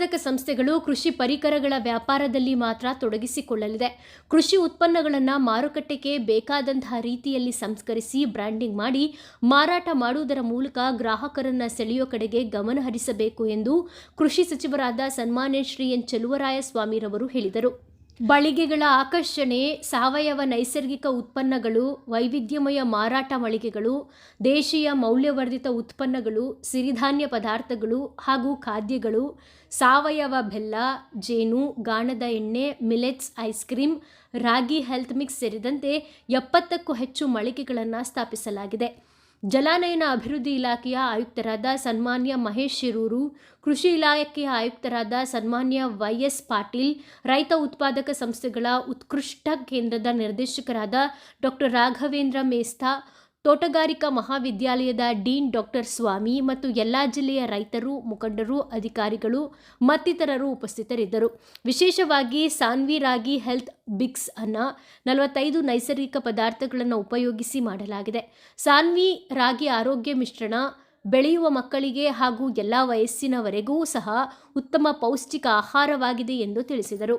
ಉತ್ಪಾದಕ ಸಂಸ್ಥೆಗಳು ಕೃಷಿ ಪರಿಕರಗಳ ವ್ಯಾಪಾರದಲ್ಲಿ ಮಾತ್ರ ತೊಡಗಿಸಿಕೊಳ್ಳಲಿದೆ. ಕೃಷಿ ಉತ್ಪನ್ನಗಳನ್ನು ಮಾರುಕಟ್ಟೆಗೆ ಬೇಕಾದಂತಹ ರೀತಿಯಲ್ಲಿ ಸಂಸ್ಕರಿಸಿ ಬ್ರ್ಯಾಂಡಿಂಗ್ ಮಾಡಿ ಮಾರಾಟ ಮಾಡುವುದರ ಮೂಲಕ ಗ್ರಾಹಕರನ್ನು ಸೆಳೆಯೋ ಕಡೆಗೆ ಗಮನ ಹರಿಸಬೇಕು ಎಂದು ಕೃಷಿ ಸಚಿವರಾದ ಸನ್ಮಾನ್ಯ ಶ್ರೀ ಎನ್ ಚೆಲುವರಾಯ ಸ್ವಾಮಿರವರು ಹೇಳಿದರು. ಬಳಿಗೆಗಳ ಆಕರ್ಷಣೆ, ಸಾವಯವ ನೈಸರ್ಗಿಕ ಉತ್ಪನ್ನಗಳು, ವೈವಿಧ್ಯಮಯ ಮಾರಾಟ ಮಳಿಗೆಗಳು, ದೇಶೀಯ ಮೌಲ್ಯವರ್ಧಿತ ಉತ್ಪನ್ನಗಳು, ಸಿರಿಧಾನ್ಯ ಪದಾರ್ಥಗಳು ಹಾಗೂ ಖಾದ್ಯಗಳು, ಸಾವಯವ ಬೆಲ್ಲ, ಜೇನು, ಗಾಣದ ಎಣ್ಣೆ, ಮಿಲೆಟ್ಸ್ ಐಸ್ ಕ್ರೀಮ್ ರಾಗಿ ಹೆಲ್ತ್ ಮಿಕ್ಸ್ ಸೇರಿದಂತೆ ಎಪ್ಪತ್ತಕ್ಕೂ ಹೆಚ್ಚು ಮಳಿಗೆಗಳನ್ನು ಸ್ಥಾಪಿಸಲಾಗಿದೆ. ಜಲಾನಯನ ಅಭಿವೃದ್ಧಿ ಇಲಾಖೆಯ ಆಯುಕ್ತರಾದ ಸನ್ಮಾನ್ಯ ಮಹೇಶ್ ಶಿರೂರು, ಕೃಷಿ ಇಲಾಖೆಯ ಆಯುಕ್ತರಾದ ಸನ್ಮಾನ್ಯ ವೈಎಸ್ ಪಾಟೀಲ್, ರೈತ ಉತ್ಪಾದಕ ಸಂಸ್ಥೆಗಳ ಉತ್ಕೃಷ್ಟ ಕೇಂದ್ರದ ನಿರ್ದೇಶಕರಾದ ಡಾಕ್ಟರ್ ರಾಘವೇಂದ್ರ ಮೇಸ್ತಾ ತೋಟಗಾರಿಕಾ ಮಹಾವಿದ್ಯಾಲಯದ ಡೀನ್ ಡಾಕ್ಟರ್ ಸ್ವಾಮಿ ಮತ್ತು ಎಲ್ಲ ಜಿಲ್ಲೆಯ ರೈತರು, ಮುಖಂಡರು, ಅಧಿಕಾರಿಗಳು, ಮತ್ತಿತರರು ಉಪಸ್ಥಿತರಿದ್ದರು. ವಿಶೇಷವಾಗಿ ಸಾನ್ವಿ ರಾಗಿ ಹೆಲ್ತ್ ಬಿಕ್ಸ್ ಅನ್ನ ನಲವತ್ತೈದು ನೈಸರ್ಗಿಕ ಪದಾರ್ಥಗಳನ್ನು ಉಪಯೋಗಿಸಿ ಮಾಡಲಾಗಿದೆ. ಸಾನ್ವಿ ರಾಗಿ ಆರೋಗ್ಯ ಮಿಶ್ರಣ ಬೆಳೆಯುವ ಮಕ್ಕಳಿಗೆ ಹಾಗೂ ಎಲ್ಲ ವಯಸ್ಸಿನವರೆಗೂ ಸಹ ಉತ್ತಮ ಪೌಷ್ಟಿಕ ಆಹಾರವಾಗಿದೆ ಎಂದು ತಿಳಿಸಿದರು.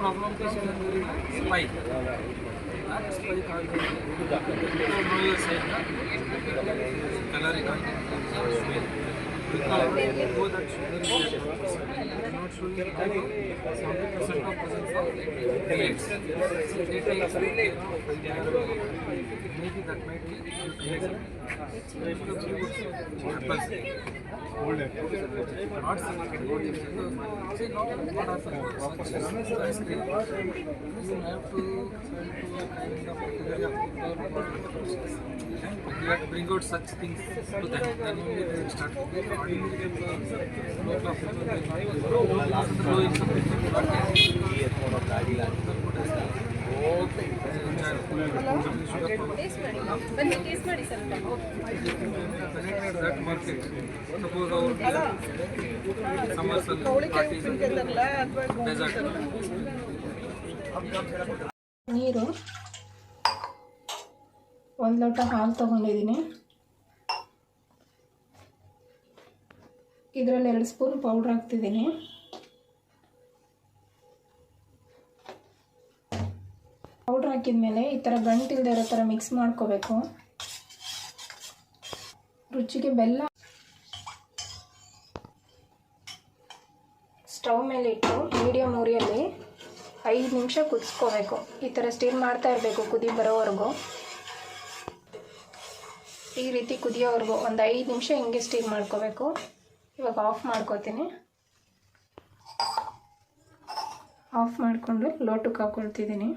प्रॉब्लम कैसे स्पाइक स्पाइक आ गया colour both are showing not showing the percent of presence of DX. So data is maybe that might be not single. So now what happens? You have to out such things to them. Then only they will start to get that market. Suppose our summers parties, desert. ನೀರು ಒಂದು ಲೋಟ ಹಾಲು ತೊಗೊಂಡಿದ್ದೀನಿ ಇದರಲ್ಲಿ ಎರಡು spoon powder ಹಾಕ್ತಿದ್ದೀನಿ. Powder ಹಾಕಿದ್ಮೇಲೆ ಈ ಥರ ಗಂಟಿಲ್ದೇ ಇರೋ ಥರ ಮಿಕ್ಸ್ ಮಾಡ್ಕೋಬೇಕು. ರುಚಿಗೆ ಬೆಲ್ಲ ಸ್ಟವ್ ಮೇಲೆ ಇಟ್ಟು ಮೀಡಿಯಮ್ ಉರಿಯಲ್ಲಿ ಐದು ನಿಮಿಷ ಕುದಿಸ್ಕೋಬೇಕು. ಈ ಥರ ಸ್ಟೀರ್ ಮಾಡ್ತಾ ಇರಬೇಕು ಕುದಿ ಬರೋವರೆಗೂ. ಈ ರೀತಿ ಕುದಿಯೋವರೆಗೂ ಒಂದು ಐದು ನಿಮಿಷ ಹಿಂಗೆ ಸ್ಟೀರ್ ಮಾಡ್ಕೋಬೇಕು. ಇವಾಗ ಆಫ್ ಮಾಡ್ಕೋತೀನಿ ಆಫ್ ಮಾಡಿಕೊಂಡು ಲೋಟಕ್ಕೆ ಹಾಕ್ಕೊಳ್ತಿದ್ದೀನಿ